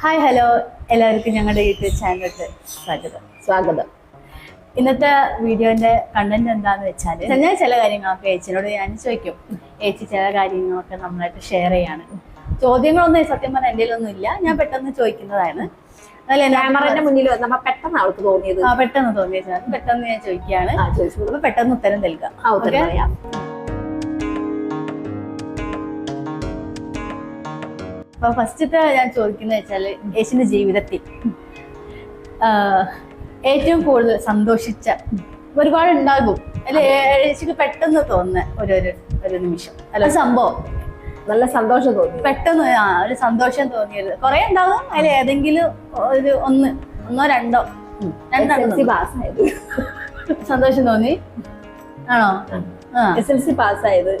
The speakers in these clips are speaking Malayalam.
Hi hello. എല്ലാവർക്കും ഞങ്ങളുടെ യൂട്യൂബ് ചാനലിലേക്ക് സ്വാഗതം. സ്വാഗതം. ഇന്നത്തെ വീഡിയോന്റെ കണ്ടന്റ് എന്താന്ന് വെച്ചാൽ ഞാൻ ചില കാര്യങ്ങളൊക്കെ ഏച്ചിനോട് ഞാൻ ചോദിക്കും. ഏച്ചി ചില കാര്യങ്ങളൊക്കെ നമ്മളായിട്ട് ഷെയർ ചെയ്യാണ്. ചോദ്യങ്ങളൊന്നും സത്യം പറഞ്ഞാൽ എന്റെ ഒന്നും ഇല്ല. ഞാൻ പെട്ടെന്ന് ചോദിക്കുന്നതാണ്. ക്യാമറന്റെ മുന്നിൽ വന്നപ്പോ പെട്ടെന്ന് അവൾക്ക് തോന്നിയത്. പെട്ടെന്ന് തോന്നിയത്. പെട്ടെന്ന് ഞാൻ ചോദിക്കുകയാണ്. പെട്ടെന്ന് ഉത്തരം നൽകാം. ഉത്തരം പറയാം. അപ്പൊ ഫസ്റ്റത്തെ ഞാൻ ചോദിക്കുന്നത് വെച്ചാൽ യേശുവിന്റെ ജീവിതത്തിൽ ഏറ്റവും കൂടുതൽ സന്തോഷിച്ച ഒരുപാട് ഉണ്ടാകും അല്ലെ യേശുക്ക് പെട്ടെന്ന് തോന്നുന്ന ഒരു ഒരു നിമിഷം. അല്ല സംഭവം. നല്ല സന്തോഷം തോന്നി. പെട്ടെന്ന് ആ ഒരു സന്തോഷം തോന്നിയത്. കുറെ ഉണ്ടാകും. അതിൽ ഏതെങ്കിലും ഒരു ഒന്ന് ഒന്നോ രണ്ടോ. സന്തോഷം തോന്നി? ആണോ? എസ് എൽ സി പാസ്സായത്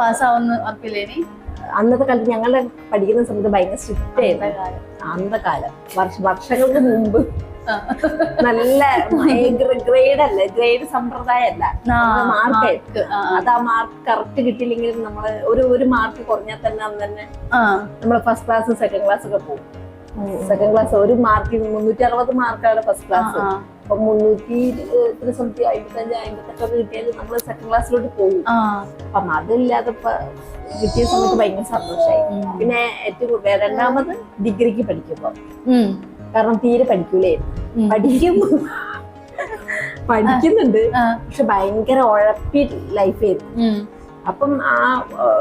പാസ്സാവുന്ന ഉറപ്പില്ലേനി അന്നത്തെ കാലത്ത് ഞങ്ങളുടെ പഠിക്കുന്ന സമയത്ത് ഭയങ്കര സ്ട്രിക്റ്റ് ആയിരുന്നു. അന്നത്തെ കാലം. വർഷ വർഷങ്ങൾക്ക് മുമ്പ്. നല്ല ഗ്രേഡ് അല്ല ഗ്രേഡ് സമ്പ്രദായം അല്ല ആ, മാർക്കായിട്ട് mark. ആ, ആ. അത് ആ മാർക്ക് കറക്റ്റ് കിട്ടിയില്ലെങ്കിൽ നമ്മൾ ഒരു ഒരു മാർക്ക് കുറഞ്ഞാൽ തന്നെ അന്ന് തന്നെ നമ്മൾ ഫസ്റ്റ് ക്ലാസ് സെക്കൻഡ് ക്ലാസ് ഒക്കെ പോകും. സെക്കൻഡ് ക്ലാസ് ഒരു മാർക്ക് മുന്നൂറ്റി അറുപത് മാർക്കാണ് ഫസ്റ്റ് ക്ലാസ് അപ്പൊ മുന്നൂറ്റി ഇത്ര സംതി അമ്പത്തഞ്ച് അമ്പത്തെട്ടൊക്കെ കിട്ടിയാൽ നമ്മൾ സെക്കൻഡ് ക്ലാസ്സിലോട്ട് പോകും. അപ്പം അതില്ലാതെ കിട്ടിയ സമയത്ത് ഭയങ്കര സന്തോഷമായി പിന്നെ ഏറ്റവും രണ്ടാമത് ഡിഗ്രിക്ക് പഠിക്കുമ്പോ. കാരണം തീരെ പഠിക്കൂലേ. പഠിക്കും. പഠിക്കുന്നുണ്ട്. പക്ഷെ ഭയങ്കര ഉഴപ്പി ലൈഫായിരുന്നു ആയിരുന്നു. അപ്പം ആ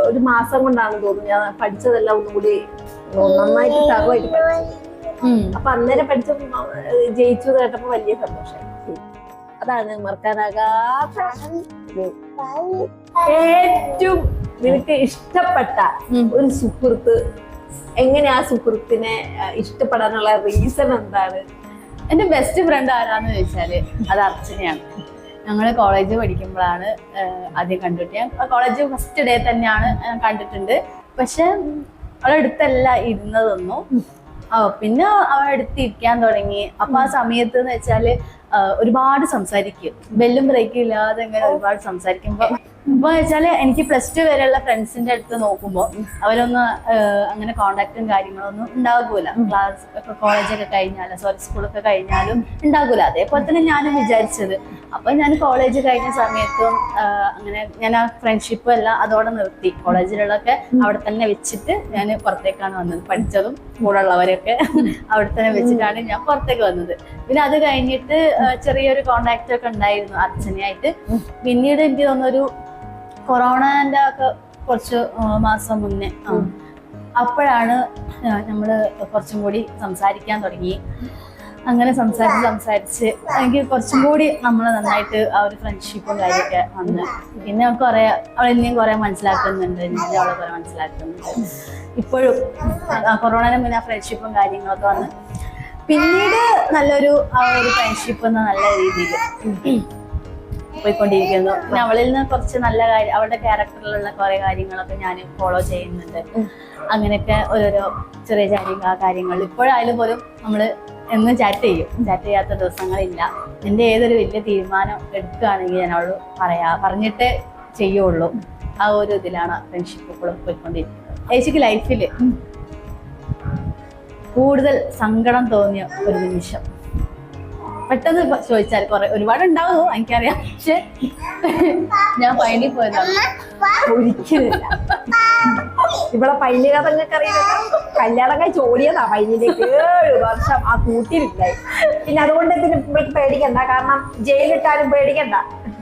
ഒരു മാസം കൊണ്ടാണ് തോന്നുന്നു. ഞാൻ പഠിച്ചതെല്ലാം ഒന്നും കൂടി നന്നായിട്ട് സർവായിട്ട് പഠിച്ചു. അപ്പൊ അന്നേരം പഠിച്ച ജയിച്ചു കേട്ടപ്പോ വലിയ സന്തോഷം. അതാണ് മറക്കാനാകാത്ത ഏറ്റവും നിനക്ക് ഇഷ്ടപ്പെട്ട ഒരു സുഹൃത്ത്. എങ്ങനെ ആ സുഹൃത്തിനെ ഇഷ്ടപ്പെടാനുള്ള റീസൺ എന്താണ്? എന്റെ ബെസ്റ്റ് ഫ്രണ്ട് ആരാന്ന് ചോദിച്ചാൽ അത് അർച്ചനയാണ്. ഞങ്ങൾ കോളേജ് പഠിക്കുമ്പോഴാണ് ആദ്യം കണ്ടിട്ട് ഞാൻ കോളേജ് ഫസ്റ്റ് ഡേ തന്നെയാണ് കണ്ടിട്ടുണ്ട്. പക്ഷെ അവളെ അടുത്തല്ല ഇരുന്നതൊന്നും ആ പിന്നെ അടുത്ത് ഇരിക്കാൻ തുടങ്ങി. അപ്പൊ ആ സമയത്ത് എന്ന് വെച്ചാൽ ഒരുപാട് സംസാരിക്കും. ബെല്ലും ബ്രേക്കും ഇല്ലാതെ ഇങ്ങനെ ഒരുപാട് സംസാരിക്കുമ്പോ ഇപ്പൊ വെച്ചാൽ എനിക്ക് പ്ലസ് ടു വരെയുള്ള ഫ്രണ്ട്സിന്റെ അടുത്ത് നോക്കുമ്പോ അവരൊന്നും അങ്ങനെ കോണ്ടാക്റ്റും കാര്യങ്ങളൊന്നും ഉണ്ടാകൂല ക്ലാസ് ഒക്കെ കോളേജൊക്കെ കഴിഞ്ഞാലും സോറി സ്കൂളൊക്കെ കഴിഞ്ഞാലും ഉണ്ടാകൂല അതേപോലെ തന്നെ ഞാനും വിചാരിച്ചത്. അപ്പൊ ഞാൻ കോളേജ് കഴിഞ്ഞ സമയത്തും അങ്ങനെ ഞാൻ ആ ഫ്രണ്ട്ഷിപ്പ് എല്ലാം അതോടെ നിർത്തി. കോളേജിലുള്ളതൊക്കെ അവിടെ തന്നെ വെച്ചിട്ട് ഞാൻ പുറത്തേക്കാണ് വന്നത്. പഠിച്ചതും കൂടെ ഉള്ളവരൊക്കെ അവിടെ തന്നെ വെച്ചിട്ടാണ് ഞാൻ പുറത്തേക്ക് വന്നത്. പിന്നെ അത് കഴിഞ്ഞിട്ട് ചെറിയൊരു കോണ്ടാക്റ്റ് ഒക്കെ ഉണ്ടായിരുന്നു അർച്ചനയായിട്ട് പിന്നീട് എനിക്ക് തോന്നുന്നൊരു കൊറോണന്റെ ഒക്കെ കുറച്ച് മാസം മുന്നേ. അപ്പോഴാണ് നമ്മൾ കുറച്ചും കൂടി സംസാരിക്കാൻ തുടങ്ങി. അങ്ങനെ സംസാരിച്ച് സംസാരിച്ച് എനിക്ക് കുറച്ചും കൂടി നമ്മൾ നന്നായിട്ട് ആ ഒരു ഫ്രണ്ട്ഷിപ്പും കാര്യമൊക്കെ വന്ന്. പിന്നെ കുറെ അവളെന്നെയും കുറെ മനസ്സിലാക്കുന്നുണ്ട് ഞാൻ അവളെ കുറെ മനസ്സിലാക്കുന്നുണ്ട്. ഇപ്പോഴും കൊറോണന് മുന്നേ ഫ്രണ്ട്ഷിപ്പും കാര്യങ്ങളൊക്കെ വന്ന്. പിന്നീട് നല്ലൊരു ആ ഒരു ഫ്രണ്ട്ഷിപ്പ് എന്ന നല്ല രീതിയിൽ പോയിക്കൊണ്ടിരിക്കുന്നു. പിന്നെ അവളിൽ നിന്ന് കുറച്ച് നല്ല കാര്യം അവളുടെ ക്യാരക്ടറിലുള്ള കുറെ കാര്യങ്ങളൊക്കെ ഞാൻ ഫോളോ ചെയ്യുന്നുണ്ട്. അങ്ങനെയൊക്കെ ഓരോരോ ചെറിയ ചെറിയ കാര്യങ്ങൾ. ഇപ്പോഴായാലും പോലും നമ്മൾ എന്നും ചാറ്റ് ചെയ്യും. ചാറ്റ് ചെയ്യാത്ത ദിവസങ്ങളില്ല. എന്റെ ഏതൊരു വലിയ തീരുമാനം എടുക്കുകയാണെങ്കിൽ ഞാൻ അവളോട് പറയാ. പറഞ്ഞിട്ടേ ചെയ്യുള്ളൂ. ആ ഒരു ഇതിലാണ് ഫ്രണ്ട്ഷിപ്പ് ഇപ്പോഴും പോയിക്കൊണ്ടിരിക്കുന്നത്. ഏച്ചിക്ക് ലൈഫിൽ കൂടുതൽ സങ്കടം തോന്നിയ ഒരു നിമിഷം? പെട്ടെന്ന് ചോദിച്ചാൽ കുറെ ഒരുപാട് ഉണ്ടാവും എനിക്കറിയാം. പക്ഷെ ഞാൻ പൈനിൽ പോയതാണ് ഒരിക്കലില്ല ഇവിടെ പൈലിക നിങ്ങൾക്ക് അറിയില്ല? കല്യാണം കഴിച്ച് ഓടിയതാ പയ്യനിലേക്ക് ഏഴ് വർഷം ആ കൂട്ടിലില്ലായി പിന്നെ അതുകൊണ്ട് പിന്നെ ഇവൾക്ക് പേടിക്കണ്ട. കാരണം ജയിലിട്ടാലും പേടിക്കണ്ട.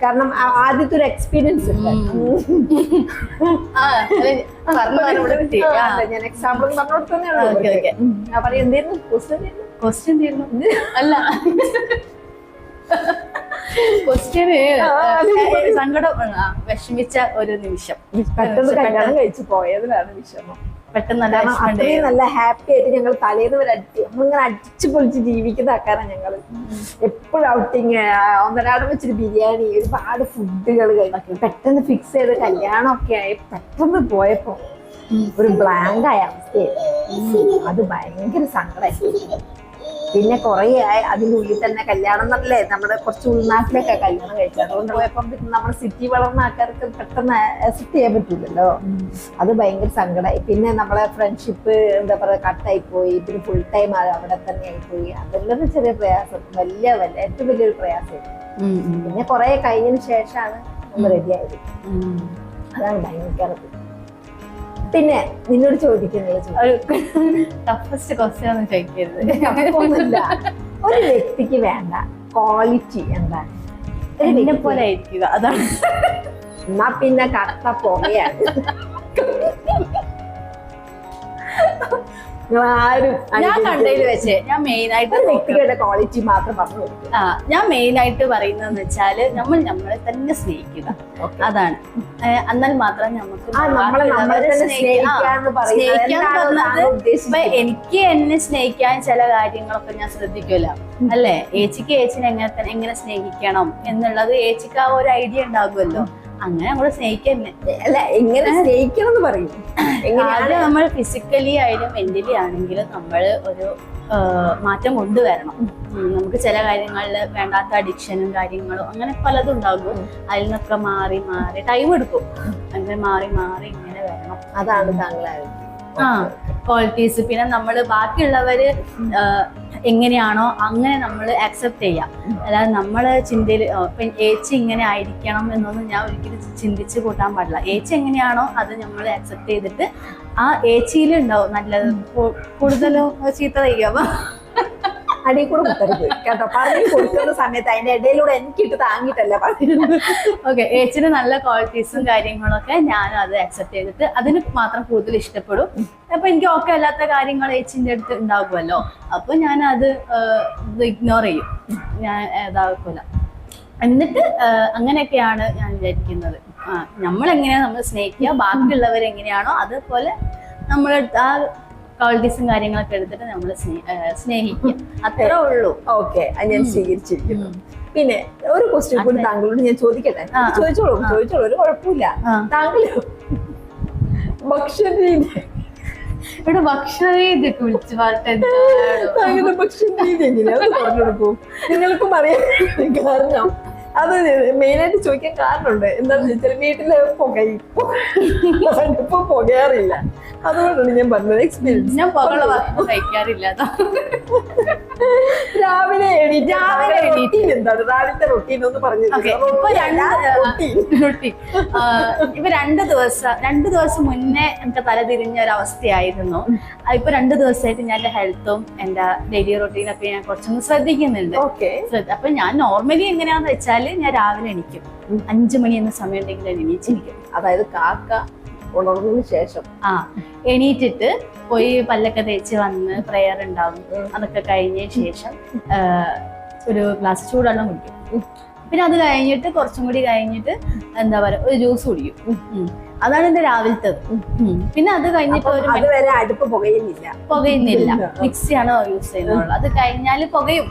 കാരണം ആദ്യത്തെ ഒരു എക്സ്പീരിയൻസ് പറഞ്ഞു പറഞ്ഞു ഞാൻ എക്സാമ്പിൾ പറഞ്ഞോട് ഓക്കേ. ഞാൻ പറയും എന്തായിരുന്നു ക്വസ്റ്റ്യൻ അല്ല. ക്വസ്റ്റ്യന് സങ്കടം വിഷമിച്ച ഒരു നിമിഷം. പെട്ടെന്ന് കല്യാണം കഴിച്ചു പോയതിലാണ് വിഷമം. പെട്ടെന്ന് നല്ല അത്രയും നല്ല ഹാപ്പി ആയിട്ട് ഞങ്ങൾ തലേന്ന് വരെ അടി നമ്മളിങ്ങനെ അടിച്ചു പൊളിച്ച് ജീവിക്കുന്ന ആക്കാരാണ് ഞങ്ങൾ. എപ്പോഴും ഔട്ടിങ് ഒന്നരാടം വെച്ചൊരു ബിരിയാണി ഒരുപാട് ഫുഡുകൾ കഴിക്കും. പെട്ടെന്ന് ഫിക്സ് ചെയ്ത് കല്യാണം ഒക്കെ ആയി പെട്ടെന്ന് പോയപ്പോ ഒരു ബ്ലാങ്ക് ആയ അവസ്ഥയായിരുന്നു അത് ഭയങ്കര സങ്കടമായി പിന്നെ കുറേ ആയി. അതിന്റെ ഉള്ളിൽ തന്നെ കല്യാണം എന്നല്ലേ? നമ്മുടെ കുറച്ച് ഉൾനാട്ടിലൊക്കെ കല്യാണം കഴിച്ചു. അതുകൊണ്ട് പോയപ്പം നമ്മുടെ സിറ്റി വളർന്ന ആൾക്കാർക്ക് പെട്ടെന്ന് അക്സെപ്റ്റ് ചെയ്യാൻ പറ്റില്ലല്ലോ അത് ഭയങ്കര സങ്കടമായി പിന്നെ നമ്മളെ ഫ്രണ്ട്ഷിപ്പ് എന്താ പറയുക കട്ടായി പോയി പിന്നെ ഫുൾ ടൈം അവിടെ തന്നെ ആയിപ്പോയി. അതെല്ലാം ഒരു ചെറിയ പ്രയാസം. വലിയ വലിയ ഏറ്റവും വലിയൊരു പ്രയാസമായിരുന്നു പിന്നെ കുറെ കഴിഞ്ഞതിന് ശേഷമാണ് നമ്മൾ റെഡിയായത് ആയത്. അതാണ് ഭയങ്കര. പിന്നെ നിന്നോട് ചോദിക്കുന്നത് ഒരു ടഫസ്റ്റ് ക്വസ്റ്റ്യൻ ഒന്നും ചോദിക്കരുത്. ഒരു വ്യക്തിക്ക് വേണ്ട ക്വാളിറ്റി എന്താണ് എന്നെ പോലെ ആയിരിക്കുക അതാണ്. എന്നാ പിന്നെ കറുത്ത പുകയാണ്. ആരും ഞാൻ കണ്ടതിൽ വെച്ച് ഞാൻ മെയിൻ ആയിട്ട് വ്യക്തികളുടെ ക്വാളിറ്റി മാത്രം പറഞ്ഞു ആ ഞാൻ മെയിൻ ആയിട്ട് പറയുന്നതെന്ന് വെച്ചാൽ നമ്മൾ നമ്മളെ തന്നെ സ്നേഹിക്കുക. അതാണ്. എന്നാൽ മാത്രം നമുക്ക്? എനിക്ക് എന്നെ സ്നേഹിക്കാൻ ചില കാര്യങ്ങളൊക്കെ ഞാൻ ശ്രദ്ധിക്കില്ല അല്ലേ? ഏച്ചിക്ക് ഏച്ചിനെ എങ്ങനെ എങ്ങനെ സ്നേഹിക്കണം എന്നുള്ളത് ഏച്ചിക്ക് ആ ഒരു ഐഡിയ ഉണ്ടാകുമല്ലോ. അങ്ങനെ നമ്മൾ സ്നേഹിക്കന്നെ. അല്ല എങ്ങനെ സ്നേഹിക്കണം എന്ന് പറയും. ആദ്യം നമ്മൾ ഫിസിക്കലി ആയാലും മെന്റലി ആണെങ്കിലും നമ്മൾ ഒരു മാറ്റം കൊണ്ടുവരണം. നമുക്ക് ചില കാര്യങ്ങളിൽ വേണ്ടാത്ത അഡിക്ഷനും കാര്യങ്ങളും അങ്ങനെ പലതും ഉണ്ടാകും. അതിൽ നിന്നൊക്കെ മാറി മാറി ടൈം എടുക്കും. അങ്ങനെ മാറി മാറി ഇങ്ങനെ വരണം. അതാണ് ആലോചിക്കുന്നത്. ആ ക്വാളിറ്റീസ് പിന്നെ നമ്മൾ ബാക്കിയുള്ളവര് എങ്ങനെയാണോ അങ്ങനെ നമ്മൾ ആക്സെപ്റ്റ് ചെയ്യാം. അല്ലാതെ നമ്മൾ ചിന്തയിൽ ഇപ്പം ഏച്ചി ഇങ്ങനെ ആയിരിക്കണം എന്നൊന്നും ഞാൻ ഒരിക്കലും ചിന്തിച്ച് കൂട്ടാൻ പാടില്ല. ഏച്ചി എങ്ങനെയാണോ അത് നമ്മൾ ആക്സെപ്റ്റ് ചെയ്തിട്ട് ആ ഏച്ചിയിലുണ്ടാവും നല്ലത്. കൂടുതലും ചീത്ത തയ്യാവോ. അടി കൂടെ കുത്തരുത്. കേട്ടോ? പറഞ്ഞു കൊടുക്കുന്ന സമയത്ത് അതിന്റെ ഇടയിലൂടെ എനിക്കിട്ട് താങ്ങിട്ടല്ല പറയുന്നത് ഓക്കെ ഏച്ചിന് നല്ല ക്വാളിറ്റീസും കാര്യങ്ങളൊക്കെ ഞാനും അത് അക്സെപ്റ്റ് ചെയ്തിട്ട് അതിന് മാത്രം കൂടുതൽ ഇഷ്ടപ്പെടും. അപ്പൊ എനിക്ക് ഓക്കെ അല്ലാത്ത കാര്യങ്ങൾ ഏച്ചിന്റെ അടുത്ത് ഉണ്ടാകുമല്ലോ. അപ്പൊ ഞാൻ അത് ഇഗ്നോർ ചെയ്യും. ഞാൻ ഇതാക്കൂല. എന്നിട്ട് അങ്ങനെയൊക്കെയാണ് ഞാൻ വിചാരിക്കുന്നത്. നമ്മൾ എങ്ങനെയാണ് നമ്മൾ സ്നേഹിക്കുക? ബാക്കിയുള്ളവർ എങ്ങനെയാണോ അതുപോലെ നമ്മളെടുത്ത് ആ ക്വാളിറ്റീസും കാര്യങ്ങളൊക്കെ എടുത്തിട്ട് നമ്മൾ സ്നേഹിക്കും. അത്രേ ഉള്ളൂ. ഓക്കെ. അത് ഞാൻ സ്വീകരിച്ചിരിക്കുന്നു. പിന്നെ ഒരു ക്വസ്റ്റ്യൻ കൂടി താങ്കളോട് ഞാൻ ചോദിക്കട്ടെ? ചോദിച്ചോളൂ ചോദിച്ചോളൂ. ഒരു കുഴപ്പമില്ല. താങ്കൾ ഭക്ഷണ രീതി ഇവിടെ ഭക്ഷണ രീതിയൊക്കെ വിളിച്ചു താങ്കളുടെ ഭക്ഷണ രീതി എങ്ങനെയാ? അത് പറഞ്ഞു കൊടുക്കും നിങ്ങൾക്കും അറിയാം കാരണം. അത് മെയിനായിട്ട് ചോദിക്കാൻ കാരണമുണ്ട്. എന്താണെന്ന് വെച്ചാൽ വീട്ടിൽ പുക ഇപ്പൊ പുകയാറില്ല. അതുകൊണ്ടാണ് ഞാൻ പറഞ്ഞത് എക്സ്പീരിയൻസ് ഞാൻ കഴിക്കാറില്ല. രാവിലെ രാവിലെ റൊട്ടീൻ എന്താണ്? രാവിലത്തെ റൊട്ടീൻ ഒന്ന് പറഞ്ഞു Okay, ഇപ്പൊ രണ്ട് ദിവസം രണ്ട് ദിവസം മുന്നേ എനിക്ക് തല തിരിഞ്ഞ ഒരു അവസ്ഥയായിരുന്നു. ഇപ്പൊ രണ്ട് ദിവസമായിട്ട് ഞാൻ എന്റെ ഹെൽത്തും എന്റെ ഡെയിലി റൊട്ടീനൊക്കെ ഞാൻ കുറച്ചൊന്ന് ശ്രദ്ധിക്കുന്നുണ്ട്. അപ്പൊ ഞാൻ നോർമലി എങ്ങനെയാന്ന് വെച്ചാൽ ഞാൻ രാവിലെ എണീക്കും. അഞ്ചു മണി എന്ന സമയം ഉണ്ടെങ്കിൽ ഞാൻ എണീച്ചിരിക്കും അതായത് കാക്ക ഉണർന്നതിന് ശേഷം. ആ എണീറ്റിട്ട് പോയി പല്ലൊക്കെ തേച്ച് വന്ന് പ്രെയർ ഉണ്ടാവും. അതൊക്കെ കഴിഞ്ഞ ശേഷം ഒരു ഗ്ലാസ് ചൂടുവെള്ളം കുടിക്കും. പിന്നെ അത് കഴിഞ്ഞിട്ട് കുറച്ചും കൂടി കഴിഞ്ഞിട്ട് എന്താ പറയാ ഒരു ജ്യൂസ് കുടിക്കും. അതാണ് എന്റെ രാവിലത്തെ പിന്നെ അത് കഴിഞ്ഞിട്ട് ഒരു അതുവരെ അടുപ്പ് പുകയുന്നില്ല. പുകയുന്നില്ല. മിക്സി ആണോ യൂസ് ചെയ്യുന്നുള്ളൂ അത് കഴിഞ്ഞാൽ പുകയും.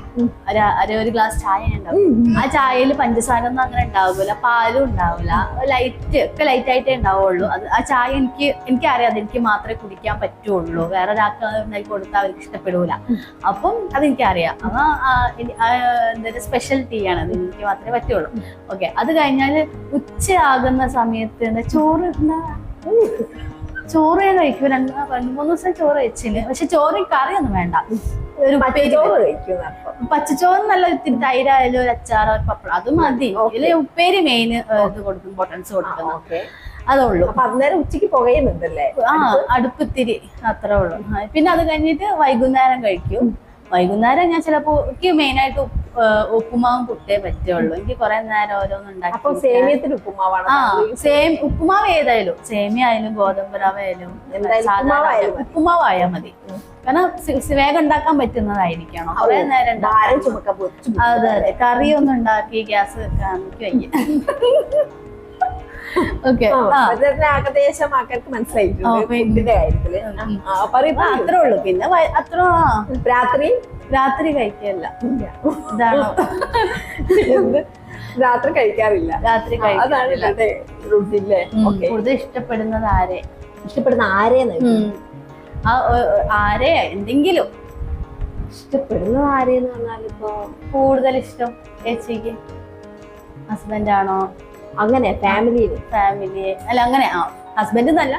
ഒരു ഒരു- ഗ്ലാസ് ചായ ഉണ്ടാവും. ആ ചായയിൽ പഞ്ചസാര ഒന്നും അങ്ങനെ ഉണ്ടാവില്ല പാലും ഉണ്ടാവില്ല ലൈറ്റ് ഒക്കെ ലൈറ്റ് ആയിട്ടേ ഉണ്ടാവുള്ളൂ. അത് ആ ചായ എനിക്ക് എനിക്കറിയാം അത് എനിക്ക് മാത്രമേ കുടിക്കാൻ പറ്റുള്ളൂ. വേറെ ഒരാൾക്ക് ഉണ്ടാക്കി കൊടുത്താൽ അവർക്ക് ഇഷ്ടപ്പെടൂല. അപ്പം അതെനിക്കറിയാം. അപ്പൊ എന്താ സ്പെഷ്യൽ ടീ ആണ്. അത് എനിക്ക് മാത്രമേ പറ്റുള്ളൂ. ഓക്കെ അത് കഴിഞ്ഞാൽ ഉച്ചയാകുന്ന സമയത്ത് ചോറ് എന്താ? ചോറ് ഞാൻ കഴിക്കും. രണ്ട് രണ്ട് മൂന്ന് ദിവസം ചോറ് കഴിച്ചില്ല? പക്ഷെ ചോറ് കറിയൊന്നും വേണ്ട. ഒരു പച്ചച്ചോറ് നല്ല ഇത്തിരി തൈരായാലും ഒരു അച്ചാറോ ഒരു പപ്പടം അത് മതി. ഇതിൽ ഉപ്പേരി മെയിൻ ഇത് കൊടുക്കും ഇമ്പോർട്ടൻസ് കൊടുക്കും ഓക്കെ. അതുള്ളൂ. അപ്പൊ അന്നേരം ഉച്ചയ്ക്ക് പുകയുന്നുണ്ടല്ലേ ആ അടുപ്പിത്തിരി അത്രേ ഉള്ളൂ. പിന്നെ അത് കഴിഞ്ഞിട്ട് വൈകുന്നേരം കഴിക്കും. വൈകുന്നേരം ഞാൻ ചിലപ്പോ എനിക്ക് മെയിൻ ആയിട്ട് ഉപ്പ്- ഏ, ഉപ്പുമാവും പുട്ടേ പറ്റുള്ളൂ. എനിക്ക് കുറെ നേരം ഓരോന്നും ഉണ്ടാക്കി സേമിയത്തിൽ ഉപ്പുമാവാണ് ആ സേം ഉപ്പുമാവ് ഏതായാലും സേമിയ ആയാലും ഗോതമ്പ് റവ ആയാലും. ഉപ്പുമാവായാൽ മതി. കാരണം വേഗം ഉണ്ടാക്കാൻ പറ്റുന്നതായിരിക്കണം. കുറെ നേരം അതെ അതെ. കറിയൊന്നും ഉണ്ടാക്കി ഗ്യാസ് വെക്കാൻ എനിക്ക് വയ്യ. ഓക്കെ ഏകദേശം ആൾക്കാർക്ക് മനസ്സിലായിട്ടുണ്ട് കാര്യത്തിൽ. ആ, പറയൂ. അത്രേ ഉള്ളൂ. പിന്നെ അത്ര രാത്രി? രാത്രി കഴിക്കല്ല ഇതാണോ. രാത്രി കഴിക്കാറില്ല. രാത്രി അതാണ് കൂടുതൽ ഇഷ്ടപ്പെടുന്നത് ആരെ? ഇഷ്ടപ്പെടുന്ന ആരെന്ന് ആരെ എന്തെങ്കിലും. ഇഷ്ടപ്പെടുന്നത് ആരെന്ന് പറഞ്ഞാൽ ഇപ്പൊ കൂടുതൽ ഇഷ്ടം ചേച്ചിക്ക് ഹസ്ബൻഡാണോ അങ്ങനെ ഫാമിലിയിൽ ഫാമിലി അല്ല അങ്ങനെ ആ ഹസ്ബൻഡ് എന്നല്ല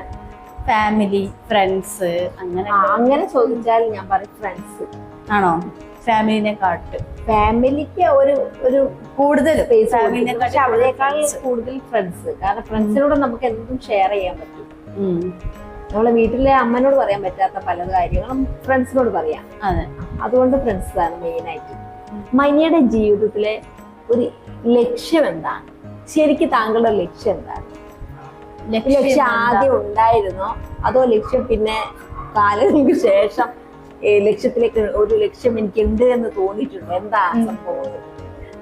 ഫാമിലി ഫ്രണ്ട്സ് അങ്ങനെ അങ്ങനെ ചോദിച്ചാൽ ഞാൻ പറയും ഫ്രണ്ട്സ് ആണോ? ഫാമിലിനെ കാട്ട്. ഫാമിലിക്ക് ഒരു ഒരു കൂടുതൽ പക്ഷെ അവളേക്കാൾ കൂടുതൽ ഫ്രണ്ട്സ് കാരണം ഫ്രണ്ട്സിനോട് നമുക്ക് എന്തും ഷെയർ ചെയ്യാൻ പറ്റും. നമ്മളെ വീട്ടിലെ അമ്മനോട് പറയാൻ പറ്റാത്ത പല കാര്യങ്ങളും ഫ്രണ്ട്സിനോട് പറയാം. അതെ. അതുകൊണ്ട് ഫ്രണ്ട്സ് ആണ് മെയിൻ ആയിട്ട്. മനിയുടെ ജീവിതത്തിലെ ഒരു ലക്ഷ്യം എന്താണ്? ശരിക്കും താങ്കളുടെ ലക്ഷ്യം എന്താണ്? ലക്ഷ്യം ആദ്യം ഉണ്ടായിരുന്നോ? അതോ ലക്ഷ്യം പിന്നെ കാലങ്ങൾക്ക് ശേഷം ലക്ഷ്യത്തിലേക്ക് ഒരു ലക്ഷ്യം എനിക്ക് ഉണ്ട് എന്ന് തോന്നിയിട്ടുണ്ടോ? എന്താ സംഭവം?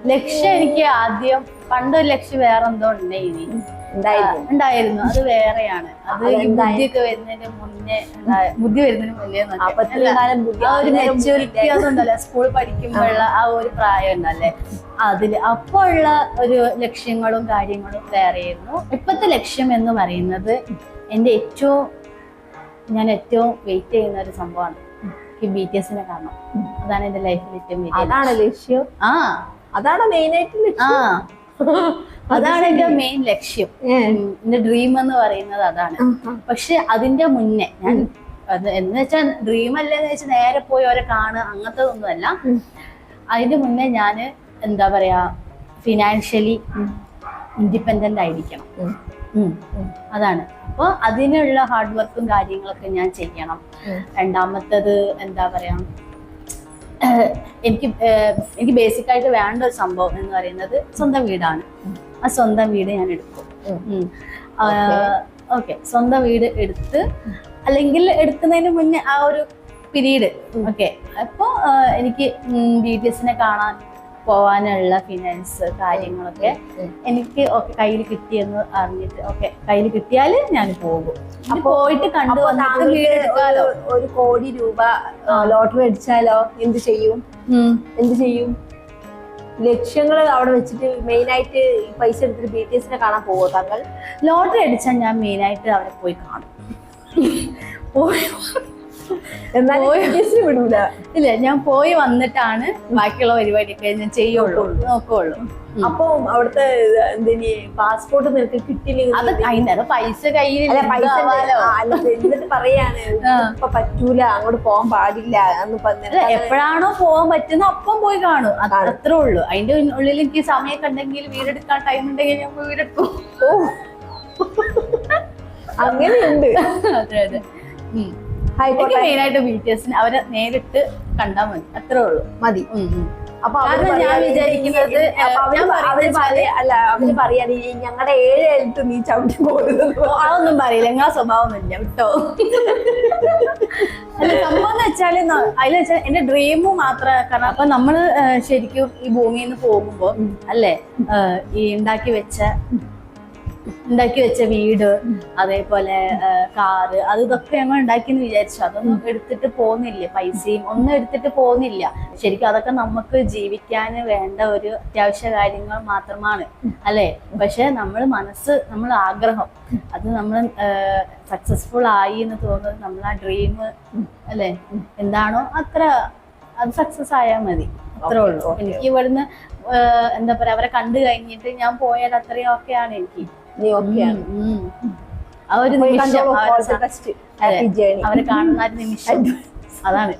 ലക്ഷ്യം എനിക്ക് ആദ്യം പണ്ടൊരു ലക്ഷ്യം വേറെ എന്തോ ഉണ്ടായിരുന്നു ഉണ്ടായിരുന്നു. അത് വേറെയാണ്. അത് ബുദ്ധിയൊക്കെ വരുന്നതിന് മുന്നേ ബുദ്ധി വരുന്നതിന് മുന്നേ ആ ഒരു അന്നേരം മെച്യൂരിറ്റി അതുണ്ടല്ലോ. സ്കൂൾ പഠിക്കുമ്പോഴുള്ള ആ. ഒരു പ്രായം ഉണ്ടല്ലേ അതിൽ അപ്പൊ ഉള്ള ഒരു ലക്ഷ്യങ്ങളും കാര്യങ്ങളും വേറെയായിരുന്നു. ഇപ്പത്തെ ലക്ഷ്യം എന്ന് പറയുന്നത് എന്റെ ഏറ്റവും ഞാൻ ഏറ്റവും വെയിറ്റ് ചെയ്യുന്ന ഒരു സംഭവമാണ്. ഈ ബി ടി എസിനെ കാണണം. അതാണ് എന്റെ ലൈഫിൽ ഏറ്റവും വലിയ അതാണ് ലക്ഷ്യം. ആ. അതാണ് മെയിൻ ആയിട്ട് ആ. അതാണ് എന്റെ മെയിൻ ലക്ഷ്യം. എന്റെ ഡ്രീം എന്ന് പറയുന്നത് അതാണ്. പക്ഷെ അതിന്റെ മുന്നേ ഞാൻ എന്ന് വെച്ചാൽ ഡ്രീം അല്ലെന്ന് വെച്ചാൽ നേരെ പോയി അവരെ കാണുക അങ്ങനത്തെ ഒന്നുമല്ല. ഉം. അതിന്റെ മുന്നേ ഞാൻ എന്താ പറയാ ഫിനാൻഷ്യലി ഇൻഡിപെൻഡന്റ് ആയിരിക്കണം. അതാണ്. അപ്പോൾ അതിനുള്ള ഹാർഡ് വർക്കും കാര്യങ്ങളൊക്കെ ഞാൻ ചെയ്യണം. രണ്ടാമത്തത് എന്താ പറയാ എനിക്ക് എനിക്ക് ബേസിക് ആയിട്ട് വേണ്ട ഒരു സംഭവം എന്ന് പറയുന്നത് സ്വന്തം വീടാണ്. ആ സ്വന്തം വീട് ഞാൻ എടുക്കും. ഓക്കെ. സ്വന്തം വീട് എടുത്ത് അല്ലെങ്കിൽ എടുക്കുന്നതിന് മുന്നേ ആ ഒരു പിരീഡ്. ഓക്കെ. അപ്പോ എനിക്ക് ബി ടി എസിനെ കാണാൻ പോവാനുള്ള ഫിനാൻസ് കാര്യങ്ങളൊക്കെ എനിക്ക് ഓക്കെ കയ്യിൽ കിട്ടിയെന്ന് അറിഞ്ഞിട്ട് ഓക്കെ കയ്യിൽ കിട്ടിയാൽ ഞാൻ പോകും. പോയിട്ട് കണ്ടു ഒരു- കോടി രൂപ ലോട്ടറി അടിച്ചാലോ? എന്ത് ചെയ്യും? എന്ത് ചെയ്യും? ലക്ഷ്യങ്ങൾ അവിടെ വെച്ചിട്ട് മെയിൻ ആയിട്ട് പൈസ എടുത്തിട്ട് ബി ടി എസിനെ കാണാൻ പോവോ താങ്കൾ? ലോട്ടറി അടിച്ചാൽ ഞാൻ മെയിൻ ആയിട്ട് അവിടെ പോയി കാണും. പോയി വിടൂല. ഇല്ല ഞാൻ പോയി വന്നിട്ടാണ് ബാക്കിയുള്ള പരിപാടിയൊക്കെ ഞാൻ ചെയ്യുള്ളൂ നോക്കുള്ളൂ. അപ്പൊ അവിടുത്തെ എന്തിനി പാസ്പോർട്ട് നിനക്ക് കിട്ടില്ല അത് അതിന്റെ പൈസ കയ്യിലില്ല പൈസ അല്ല, എന്നിട്ട് പറയാണ്. ഇപ്പൊ പറ്റൂല അങ്ങോട്ട് പോകാൻ പാടില്ല എന്ന് പറഞ്ഞിട്ട് എപ്പോഴാണോ പോകാൻ പറ്റുന്ന അപ്പം പോയി കാണും. അത് അത്രേ ഉള്ളൂ. അതിന്റെ ഉള്ളിൽ എനിക്ക് സമയം കണ്ടെങ്കിൽ വീടെടുക്കാൻ ടൈം ഉണ്ടെങ്കിൽ ഞാൻ വീടെടുക്കും അങ്ങനെയുണ്ട്. അതെ അതെ. ഉം. എനിക്ക് മെയിൻ മെയിനായിട്ട് ബി ടി എസിന് അവരെ നേരിട്ട് കണ്ടാൽ മതി. അത്രേ ഉള്ളൂ. മതി. അപ്പൊ ഞാൻ വിചാരിക്കുന്നത്, അവർ പറയ അല്ല അവർ പറയാതെ ഞങ്ങളുടെ ഏഴ് എഴുത്ത് നീ ചവിട്ടി പോകുന്നു അതൊന്നും പറയില്ല. നിങ്ങളെ സ്വഭാവമൊന്നുമില്ല. കേട്ടോ അല്ല സംഭവം എന്ന് വെച്ചാൽ അതിൽ വെച്ചാൽ എന്റെ ഡ്രീം മാത്രം. കാരണം അപ്പൊ നമ്മൾ ശരിക്കും ഈ ഭൂമിയിൽ നിന്ന് പോകുമ്പോ അല്ലേ? ഈ ഉണ്ടാക്കി വെച്ച ഉണ്ടാക്കി വെച്ച വീട് അതേപോലെ കാറ് അത് ഇതൊക്കെ ഞങ്ങൾ ഉണ്ടാക്കിയെന്ന് വിചാരിച്ചു. അതൊന്നും എടുത്തിട്ട് പോകുന്നില്ല പൈസയും ഒന്നും എടുത്തിട്ട് പോകുന്നില്ല. ശരിക്കും അതൊക്കെ നമുക്ക് ജീവിക്കാൻ വേണ്ട ഒരു അത്യാവശ്യ കാര്യങ്ങൾ മാത്രമാണ് അല്ലേ? പക്ഷെ നമ്മൾ മനസ്സ് നമ്മൾ ആഗ്രഹം. അത് നമ്മൾ സക്സസ്ഫുൾ ആയി എന്ന് തോന്നുന്നത് നമ്മൾ ആ ഡ്രീം അല്ലേ? എന്താണോ അത്ര അത് സക്സസ് ആയാൽ മതി. അത്രേ ഉള്ളൂ. എനിക്ക് ഇവിടുന്ന് എന്താ പറയാ അവരെ കണ്ടു കഴിഞ്ഞിട്ട് ഞാൻ പോയാൽ അത്രയും ഒക്കെയാണ് എനിക്ക്. നീ ഓക്കെയാണ്. ആ ഒരു നിമിഷം അവരെ കാണുന്ന നിമിഷം. അതാണ്.